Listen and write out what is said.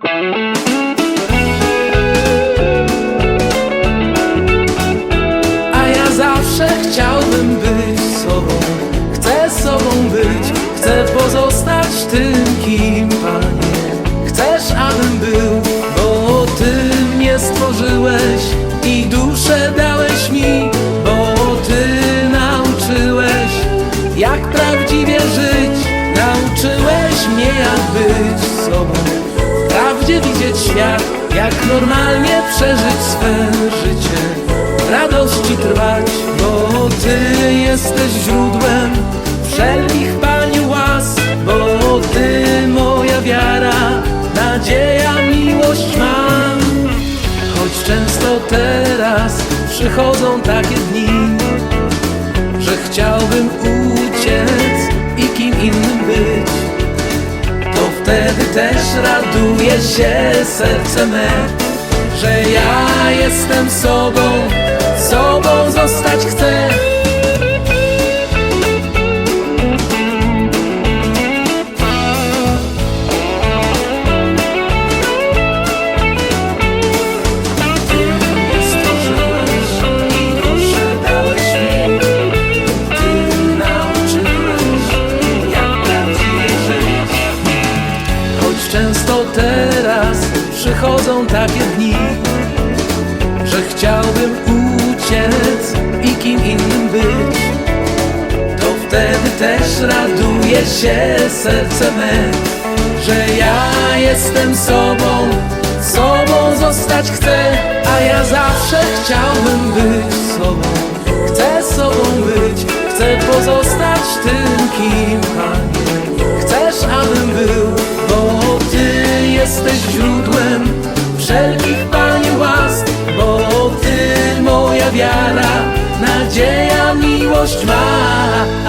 A ja zawsze chciałbym być sobą Chcę sobą być Chcę pozostać tym, kim Panie. Chcesz, abym był Bo Ty mnie stworzyłeś I duszę dałeś mi Bo Ty nauczyłeś. Jak prawdziwie żyć Nauczyłeś mnie jak być sobą Prawdzie widzieć świat Jak normalnie przeżyć swe życie radości trwać, bo Ty jesteś źródłem wszelkich Pani łask, bo Ty moja wiara, nadzieja, miłość mam. Choć często teraz przychodzą takie dni, że chciałbym uciec też raduje się serce me, że ja jestem sobą, sobą zostać chcę. Często teraz przychodzą takie dni, że chciałbym uciec i kim innym być, to wtedy też raduje się serce me, że ja jestem sobą, sobą zostać chcę, a ja zawsze chciałbym być sobą. Chcę sobą być, chcę pozostać tym, kim Panie. miłość ma.